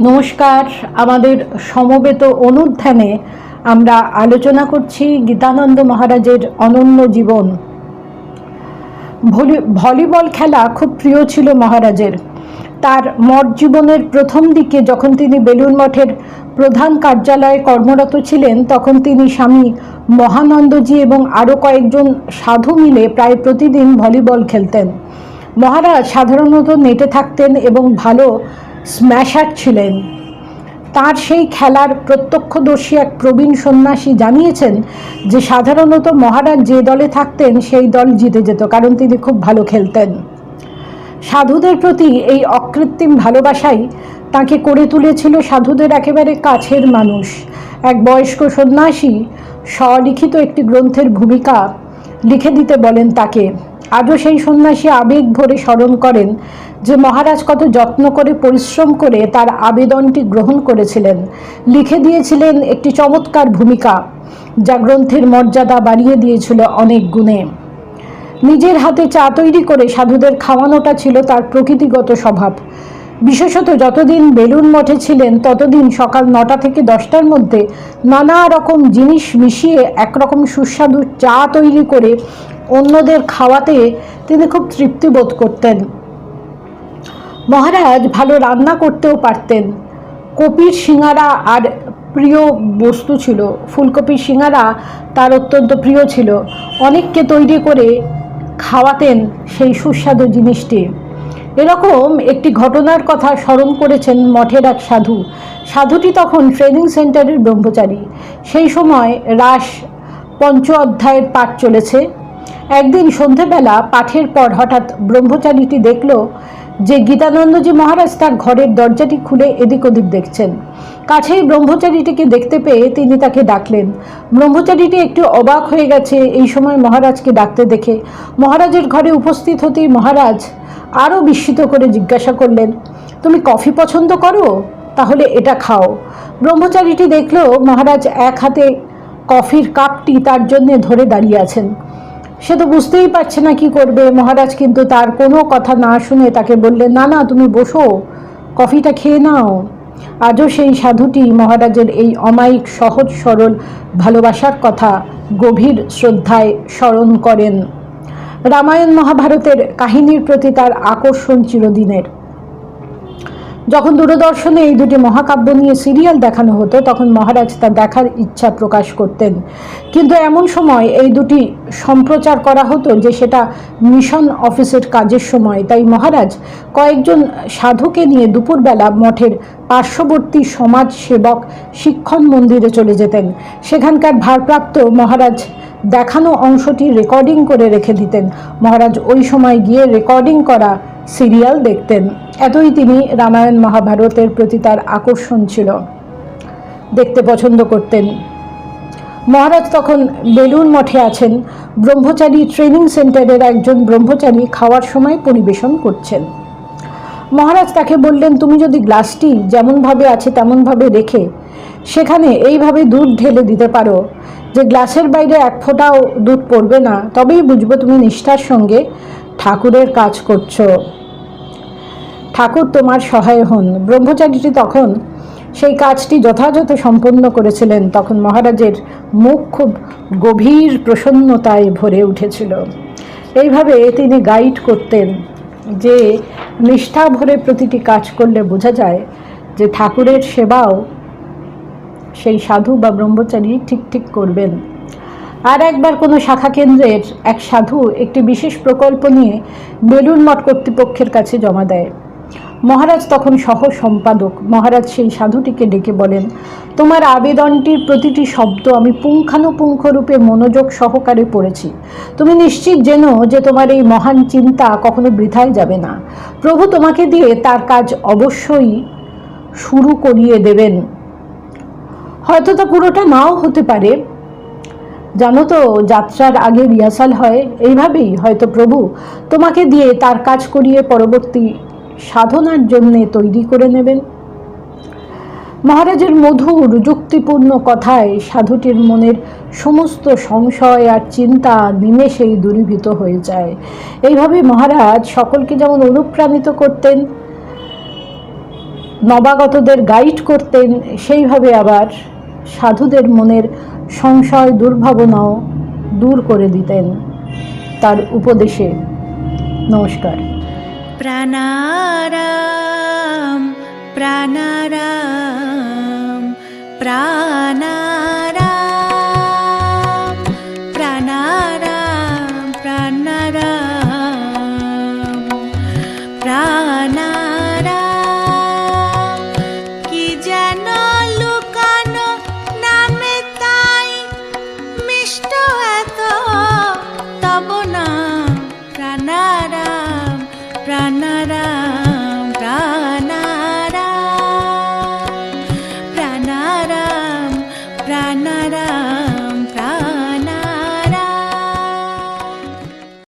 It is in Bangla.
নমস্কার। আমাদের সমবেত অনুধ্যানে আমরা আলোচনা করছি গীতানন্দ মহারাজের অনন্য জীবন। ভলি, ভলিবল খেলা খুব প্রিয় ছিল মহারাজের। তার মঠ জীবনের প্রথম দিকে যখন তিনি বেলুন মঠের প্রধান কার্যালয়ে কর্মরত ছিলেন, তখন তিনি স্বামী মহানন্দজি এবং আরও কয়েকজন সাধু মিলে প্রায় প্রতিদিন ভলিবল খেলতেন। মহারাজ সাধারণত নেটে থাকতেন এবং ভালো স্ম্যাশার ছিলেন। তার সেই খেলার প্রত্যক্ষদর্শী এক প্রবীণ সন্ন্যাসী জানিয়েছেন যে সাধারণত মহারাজ যে দলে থাকতেন সেই দল জিতে যেত, কারণ তিনি খুব ভালো খেলতেন। সাধুদের প্রতি এই অকৃত্রিম ভালোবাসাই তাকে করে তুলেছিল সাধুদের একেবারে কাছের মানুষ। এক বয়স্ক সন্ন্যাসী স্বলিখিত একটি গ্রন্থের ভূমিকা লিখে দিতে বলেন তাকে। আজও সেই সন্ন্যাসী আবেগ ভরে স্মরণ করেন যে মহারাজ কত যত্ন করে পরিশ্রম করে তার আবেদনটি গ্রহণ করেছিলেন। লিখে দিয়েছিলেন একটি চমৎকার ভূমিকা, যা গ্রন্থের মর্যাদা বাড়িয়ে দিয়েছিল অনেক গুণে। নিজের হাতে চা তৈরি করে সাধুদের খাওয়ানোটা ছিল তার প্রকৃতিগত স্বভাব। বিশেষত যতদিন বেলুন মঠে ছিলেন, ততদিন সকাল নটা থেকে দশটার মধ্যে নানা রকম জিনিস মিশিয়ে একরকম সুস্বাদু চা তৈরি করে অন্যদের খাওয়াতে তিনি খুব তৃপ্তি বোধ করতেন। মহারাজ ভালো রান্না করতেও পারতেন। কপির সিঙারা আর প্রিয় বস্তু ছিল। ফুলকপির সিঙারা তার অত্যন্ত প্রিয় ছিল। অনেককে তৈরি করে খাওয়াতেন সেই সুস্বাদু জিনিসটি। এরকম একটি ঘটনার কথা স্মরণ করেছেন মঠের এক সাধু। সাধুটি তখন ট্রেনিং সেন্টারের ব্রহ্মচারী। সেই সময় রাস পঞ্চ অধ্যায়ের পাঠ চলেছে। একদিন সন্ধেবেলা পাঠের পর হঠাৎ ব্রহ্মচারীটি দেখল যে গীতানন্দজি মহারাজ তার ঘরের দরজাটি খুলে এদিক ওদিক দেখছেন। কাছেই ব্রহ্মচারীটিকে দেখতে পেয়ে তিনি তাকে ডাকলেন। ব্রহ্মচারীটি একটু অবাক হয়ে গেছে এই সময় মহারাজকে ডাকতে দেখে। মহারাজের ঘরে উপস্থিত হতেই মহারাজ আরও বিস্মিত করে জিজ্ঞাসা করলেন, তুমি কফি পছন্দ করো? তাহলে এটা খাও। ব্রহ্মচারীটি দেখল মহারাজ এক হাতে কফির কাপটি তার জন্য ধরে দাঁড়িয়ে আছেন। সে তো বুঝতেই পারছে না কি করবে। মহারাজ কিন্তু তার কোনো কথা না শুনে তাকে বললেন, না না, তুমি বসো, কফিটা খেয়ে নাও। আজও সেই সাধুটি মহারাজের এই অমায়িক, সহজ, সরল ভালোবাসার কথা গভীর শ্রদ্ধায় স্মরণ করেন। রামায়ণ মহাভারতের কাহিনীর প্রতি তার আকর্ষণ চিরদিনের। যখন দূরদর্শনে এই দুটি মহাকাব্য নিয়ে সিরিয়াল দেখানো হতো, তখন মহারাজ তা দেখার ইচ্ছা প্রকাশ করতেন। কিন্তু এমন সময় এই দুটি সম্প্রচার করা হতো যে সেটা মিশন অফিসের কাজের সময়। তাই মহারাজ কয়েকজন সাধুকে নিয়ে দুপুরবেলা মঠের পার্শ্ববর্তী সমাজ সেবক শিক্ষণ মন্দিরে চলে যেতেন। সেখানকার ভারপ্রাপ্ত মহারাজ দেখানো অংশটি রেকর্ডিং করে রেখে দিতেন। মহারাজ ওই সময় গিয়ে রেকর্ডিং করা সিরিয়াল দেখতেন। এতই তিনি রামায়ণ মহাভারতের প্রতি তার আকর্ষণ ছিল। দেখতে পছন্দ করতেন। মহারাজ তখন বেলুন মঠে আছেন। ব্রহ্মচারী ট্রেনিং সেন্টারের একজন ব্রহ্মচারী খাওয়ার সময় পরিবেশন করছেন। মহারাজ তাকে বললেন, তুমি যদি গ্লাসটি যেমনভাবে আছে তেমনভাবে রেখে সেখানে এইভাবে দুধ ঢেলে দিতে পারো। যে গ্লাসের বাইরে এক ফোঁটাও দুধ পড়বে না, তবেই বুঝব তুমি নিষ্ঠার সঙ্গে ঠাকুরের কাজ করছ। ঠাকুর তোমার সহায় হন। ব্রহ্মচারীটি তখন সেই কাজটি যথাযথ সম্পন্ন করেছিলেন। তখন মহারাজের মুখ খুব গভীর প্রসন্নতায় ভরে উঠেছিল। এইভাবে তিনি গাইড করতেন যে, নিষ্ঠা ভরে প্রতিটি কাজ করলে বোঝা যায় যে ঠাকুরের সেবাও সেই সাধু বা ব্রহ্মচারী ঠিক ঠিক করবেন। আর একবার কোনো শাখা কেন্দ্রের এক সাধু একটি বিশেষ প্রকল্প নিয়ে বেলুন মঠ কর্তৃপক্ষের কাছে জমা দেয়। মহারাজ তখন সহ সম্পাদক মহারাজ সেই সাধুটিকে ডেকে বলেন, তোমার আবেদনটির প্রতিটি শব্দ আমি পুঙ্খানুপুঙ্খ রূপে মনোযোগ সহকারে পড়েছি। তুমি নিশ্চিত জেনো যে তোমার এই মহান চিন্তা কখনো বৃথায় যাবে না। প্রভু তোমাকে দিয়ে তার কাজ অবশ্যই শুরু করিয়ে দেবেন। হয়তো তা পুরোটা নাও হতে পারে। জানো তো, যাত্রার আগে রিহার্সাল হয়, এইভাবেই হয়তো প্রভু তোমাকে দিয়ে তার কাজ করিয়ে পরবর্তী সাধনার জন্যে তৈরি করে নেবেন। মহারাজের মধুর, যুক্তিপূর্ণ কথায় সাধুটির মনের সমস্ত সংশয় আর চিন্তা নিমেষেই দূরীভূত হয়ে যায়। এইভাবে মহারাজ সকলকে যেমন অনুপ্রাণিত করতেন, নবাগতদের গাইড করতেন, সেইভাবে আবার সাধুদের মনের সংশয় দুর্ভাবনাও দূর করে দিতেন তার উপদেশে। নমস্কার। প্রাণারাম প্রাণারাম প্রাণারাম।